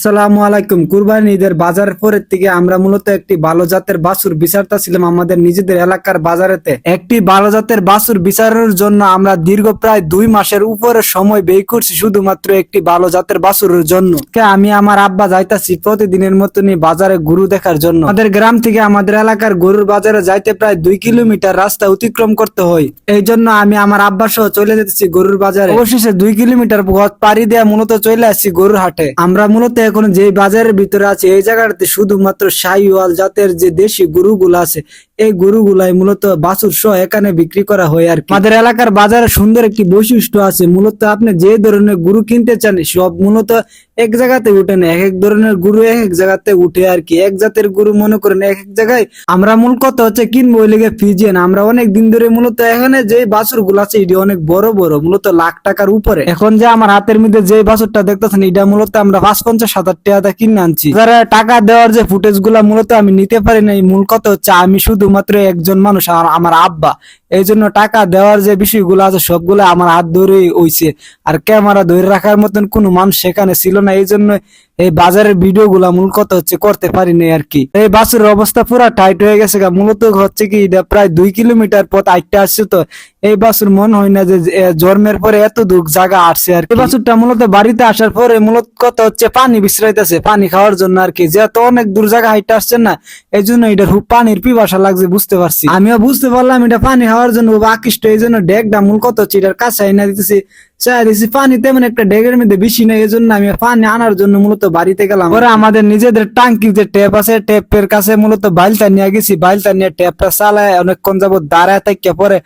আসসালামু আলাইকুম। কুরবানি ঈদের বাজারের পরের থেকে আমরা মূলত একটি ভালো জাতের বাছুর বিচারতাছিলাম আমাদের নিজেদের এলাকার বাজারেতে। একটি ভালো জাতের বাছুর বিচারের জন্য আমরা দীর্ঘ প্রায় দুই মাসের উপরে সময় ব্যয় করছি শুধুমাত্র একটি ভালো জাতের বাছুরের জন্য। আমি আমার আব্বা যাইতাছি প্রতিদিনের মতনই বাজারে গরু দেখার জন্য। আমাদের গ্রাম থেকে আমাদের এলাকার গরুর বাজারে যাইতে প্রায় দুই কিলোমিটার রাস্তা অতিক্রম করতে হয়। এই জন্য আমি আমার আব্বা সহ চলে যেতেছি গরুর বাজারে। অবশেষে দুই কিলোমিটার পথ পাড়ি দেওয়া মূলত চলে আসছি গরুর হাটে। আমরা মূলত এখন যে বাজারের ভিতরে আছে, এই জায়গাটাতে শুধুমাত্র শাহিওয়াল জাতের যে দেশি গরুগুলো আছে, এই গরুগুলাই মূলত বাছুর সহ এখানে বিক্রি করা হয় আর আমাদের এলাকার বাজারে সুন্দর একটি বৈশিষ্ট্য আছে, মূলত আপনি যে ধরনের গরু কিনতে চান, সব মূলত এক জায়গাতে উঠে না এক এক ধরনের গরু এক এক জায়গাতে উঠে আর কি। এক জাতের গরু মনে করেন এক এক জায়গায়। আমরা মূল কথা হচ্ছে কিনবো ওই লেগে ফিজিয়ান। আমরা অনেক দিন ধরে মূলত এখানে যে বাছুরগুলো আছে, এটি অনেক বড় বড়, মূলত লাখ টাকার উপরে। এখন যে আমার হাতের মধ্যে যে বাছুরটা দেখতেছেন, এটা মূলত আমরা পাঁচ পঞ্চাশ হাজার টাকা কিনে আনছি। যারা টাকা দেওয়ার যে ফুটেজগুলা মূলত আমি নিতে পারি না মূল কথা হচ্ছে আমি শুধুমাত্র একজন মানুষ আর আমার আব্বা। এই জন্য টাকা দেওয়ার যে বিষয়গুলো আছে, সবগুলো আমার হাত ধরেই হইছে। আর ক্যামেরা ধরে রাখার মতন কোনো মানুষ সেখানে ছিল না এই জন্য এই বাজারের ভিডিও গুলা মূল কথা হচ্ছে করতে পারিনি আর কি। এই বাসের অবস্থা পুরো টাইট হয়ে গেছে গা। মূলত হচ্ছে কি, এটা প্রায় দুই কিলোমিটার পথ আইতে আসছে তো। এই বাসুর মন হয় না যে জন্মের পরে এত দুঃখ জায়গা আসছে আর এই বাসুরটা মূলত বাড়িতে আসার পরে মূলত কথা হচ্ছে পানি বিশ্রাইতেছে, পানি খাওয়ার জন্য আর কি। যেহেতু অনেক দূর জায়গা হাইটে আসছেন না, এই জন্য এটা পানির পিপাসা লাগছে, বুঝতে পারছি। আমিও বুঝতে পারলাম এটা পানি খাওয়ার জন্য আকৃষ্ট, এই জন্য ডেকটা মূল কত হচ্ছে এটার কাছে আইনা দিতেছি। চাই দিছি। পানি তেমন একটা ডেগের মধ্যে বেশি নেই এই জন্য আমি পানি আনার জন্য মূলত বাড়িতে গেলাম। পরে আমাদের নিজেদের টাঙ্কির যে ট্যাপ আছে, ট্যাপের কাছে মূলত বাইলটা নিয়ে গেছি। বাইলটা নিয়ে ট্যাপটা চালায়, অনেকক্ষণ যাবত দাঁড়ায় থাকিয়া পরে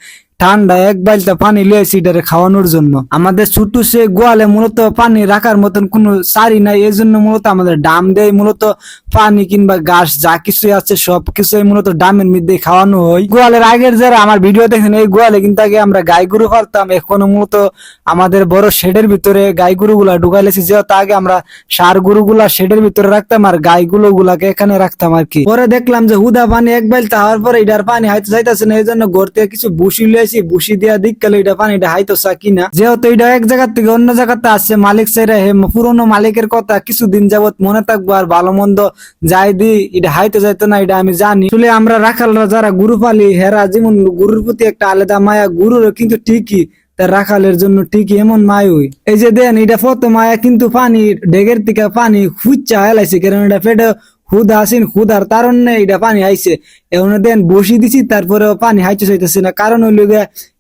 ঠান্ডা এক বাইলটা পানি লিয়েছি এটারে খাওয়ানোর জন্য। আমাদের ছোট্ট সে গোয়ালে মূলত পানি রাখার মতন কোনো সারি নাই এই জন্য মূলত আমাদের ডাম দেয়। মূলত পানি কিংবা ঘাস যা কিছু আছে, সব কিছুই মূলত ডামের মধ্যে খাওয়ানো হয়। গোয়ালের আগের যারা আমার ভিডিও দেখেন, এই গোয়ালে কিন্তু আগে আমরা গাই গরু পারতাম এখনও মূলত আমাদের বড় শেডের ভিতরে গাই গরু গুলা ঢুকাইলেছি। যেহেতু আগে আমরা সার গরু গুলা শেডের ভিতরে রাখতাম আর গাই গুলো গুলাকে এখানে রাখতাম আর কি। পরে দেখলাম যে হুদা পানি এক বাইলতে হওয়ার পরে এটার পানি হয়তো চাইতেছে না এই জন্য ঘর থেকে কিছু বুসি লিয়েছি বুসি দিয়া দিক গেলে এটা পানিটা হাইতেছে কিনা। যেহেতু এটা এক জায়গা থেকে অন্য জায়গাতে আসছে মালিক সেরা, হে পুরনো মালিকের কথা কিছুদিন যাবত মনে থাকব আর ভালো মন্দ যাই দি এটা হাইতে যাইতো না এটা আমি জানি। আসলে আমরা রাখালরা যারা গুরু পালি, হেরা যেমন গুরুর প্রতি একটা আলাদা মায়া, গুরুরও কিন্তু ঠিকই তার রাখালের জন্য ঠিকই এমন মায়ুই। এই যে দেন এটা ফত মায়া কিন্তু পানি, ডেগের থেকে পানি খুঁজছা হেলাইছে কারণ এটা পেটে হুদা আসেন আর তার নেই এটা পানি আইছে এখন দেন বসি দিছি তারপরে পানি হাইতে চাইতেছে না। কারণ হইল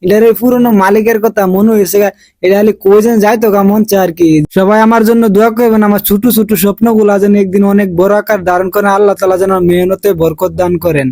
এটার এই পুরনো মালিকের কথা মনে হয়েছে এটা হলে কোজন যাইতো গা মন চায় আর কি। সবাই আমার জন্য দোয়া করবেন, আমার ছোট ছোট স্বপ্নগুলা যেন একদিন অনেক বড় আকার ধারণ করেন আল্লাহ তালা যেন মেহনতে বরকত দান করেন।